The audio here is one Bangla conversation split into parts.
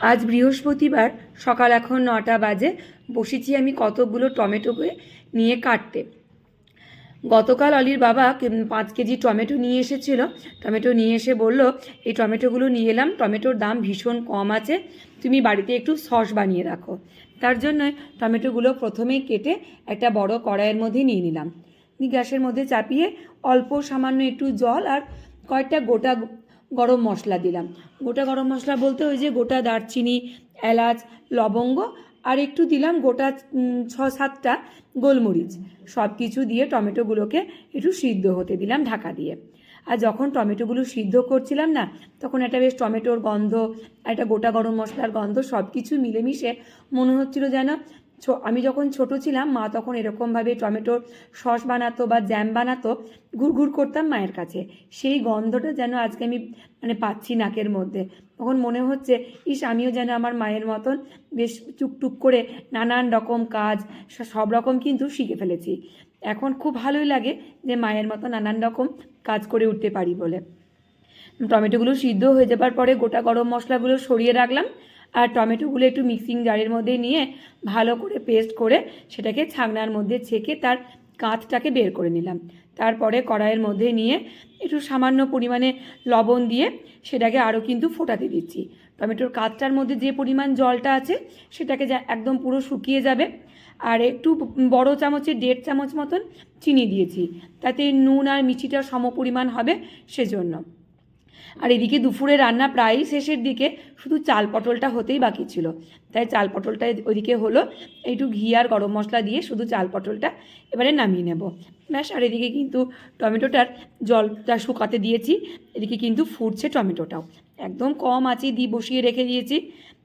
আজ বৃহস্পতিবার সকাল এখন নটা বাজে। বসেছি আমি কতগুলো টমেটোকে নিয়ে কাটতে। গতকাল অলির বাবা পাঁচ কেজি টমেটো নিয়ে এসেছিল। টমেটো নিয়ে এসে বলল, এই টমেটোগুলো নিয়ে এলাম। টমেটোর দাম ভীষণ কম আছে। তুমি বাড়িতে একটু সস বানিয়ে রাখো। তার জন্য টমেটোগুলো প্রথমেই কেটে একটা বড় কড়াইয়ের মধ্যে নিয়ে নিলাম। গ্যাসের মধ্যে চাপিয়ে অল্প সামান্য একটু জল আর কয়েকটা গোটা গরম মশলা দিলাম। গোটা গরম মশলা বলতে ওই যে গোটা দারচিনি, এলাচ, লবঙ্গ আর একটু দিলাম গোটা ছ সাতটা গোলমরিচ। সব কিছু দিয়ে টমেটোগুলোকে একটু সিদ্ধ হতে দিলাম ঢাকা দিয়ে। আর যখন টমেটোগুলো সিদ্ধ করছিলাম না, তখন একটা বেশ টমেটোর গন্ধ, একটা গোটা গরম মশলার গন্ধ সব কিছু মিলেমিশে মনে হচ্ছিল যেন আমি যখন ছোট ছিলাম, মা তখন এরকমভাবে টমেটোর সস বানাতো বা জ্যাম বানাতো, ঘুরঘুর করতাম মায়ের কাছে। সেই গন্ধটা যেন আজকে আমি মানে পাচ্ছি নাকের মধ্যে। তখন মনে হচ্ছে, ইস, আমিও যেন আমার মায়ের মতন বেশ টুকটুক করে নানান রকম কাজ সব রকম কিন্তু শিখে ফেলেছি। এখন খুব ভালোই লাগে যে মায়ের মতো নানান রকম কাজ করে উঠতে পারি বলে। টমেটোগুলো সিদ্ধ হয়ে যাবার পরে গোটা গরম মশলাগুলো সরিয়ে রাখলাম। আর টমেটোগুলো একটু মিক্সিং জারের মধ্যে নিয়ে ভালো করে পেস্ট করে সেটাকে ছাগনার মধ্যে ছেঁকে তার কাঁচটাকে বের করে নিলাম। তারপরে কড়াইয়ের মধ্যে নিয়ে একটু সামান্য পরিমাণে লবণ দিয়ে সেটাকে আরও কিন্তু ফোটাতে দিচ্ছি। টমেটোর কাঁচটার মধ্যে যে পরিমাণ জলটা আছে সেটাকে যা একদম পুরো শুকিয়ে যাবে। আর একটু বড় চামচে দেড় চামচ মতন চিনি দিয়েছি। তাতে নুন আর মিষ্টিটা সম পরিমাণ হবে সেজন্য। আর এদিকে দুপুরে রান্না প্রায়ই শেষের দিকে শুধু চাল পটলটা হতেই বাকি ছিল। তাই চাল পটলটা ওইদিকে হলো, একটু ঘি আর গরম মশলা দিয়ে শুধু চাল পটলটা এবারে নামিয়ে নেব। ব্যাস, আর এদিকে কিন্তু টমেটোটার জলটা শুকাতে দিয়েছি, এদিকে কিন্তু ফুটছে টমেটোটাও। একদম কম আছে দিয়ে বসিয়ে রেখে দিয়েছি।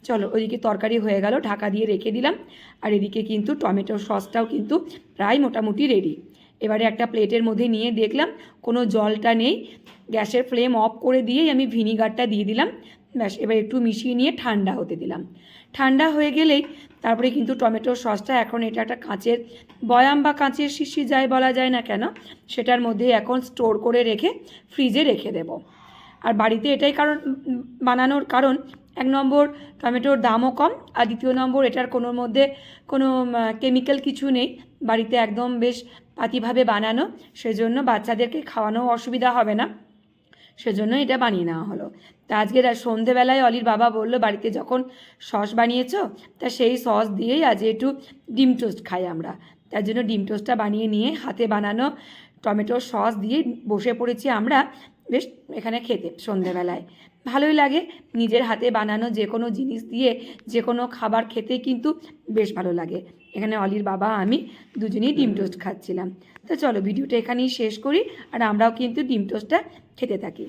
চলো, ওইদিকে তরকারি হয়ে গেল, ঢাকা দিয়ে রেখে দিলাম। আর এদিকে কিন্তু টমেটোর সসটাও কিন্তু প্রায় মোটামুটি রেডি এবারে একটা প্লেটের মধ্যে নিয়ে দেখলাম, কোনো জলটা নেই। গ্যাসের ফ্লেম অফ করে দিয়েই আমি ভিনিগারটা দিয়ে দিলাম। ব্যাস, এবার একটু মিশিয়ে নিয়ে ঠান্ডা হতে দিলাম। ঠান্ডা হয়ে গেলেই তারপরে কিন্তু টমেটোর সসটা এখন এটা একটা কাঁচের বয়াম বা কাঁচের শিশি যায় বলা যায় না কেন, সেটার মধ্যে এখন স্টোর করে রেখে ফ্রিজে রেখে দেব। আর বাড়িতে এটাই কারণ, বানানোর কারণ, এক নম্বর টমেটোর দামও কম, আর দ্বিতীয় নম্বর এটার কোনোর মধ্যে কোনো কেমিক্যাল কিছু নেই। বাড়িতে একদম বেশ পাতিভাবে বানানো, সেজন্য বাচ্চাদেরকে খাওয়ানো অসুবিধা হবে না। সেজন্য এটা বানিয়ে নেওয়া হলো। তা আজকে সন্ধেবেলায় অলির বাবা বলল, বাড়িতে যখন সস বানিয়েছ, তা সেই সস দিয়েই আজ একটু ডিম টোস্ট খাই আমরা। তার জন্য ডিম টোস্টটা বানিয়ে নিয়ে হাতে বানানো টমেটোর সস দিয়ে বসে পড়েছি আমরা বেশ এখানে খেতে সন্ধেবেলায়। ভালোই লাগে নিজের হাতে বানানো যে কোনো জিনিস দিয়ে যে কোনো খাবার খেতে কিন্তু বেশ ভালো লাগে। এখানে অলির বাবা, আমি দুজনেই ডিম টোস্ট খাচ্ছিলাম। তো চলো ভিডিওটা এখানেই শেষ করি আর আমরাও কিন্তু ডিম টোস্টটা খেতে থাকি।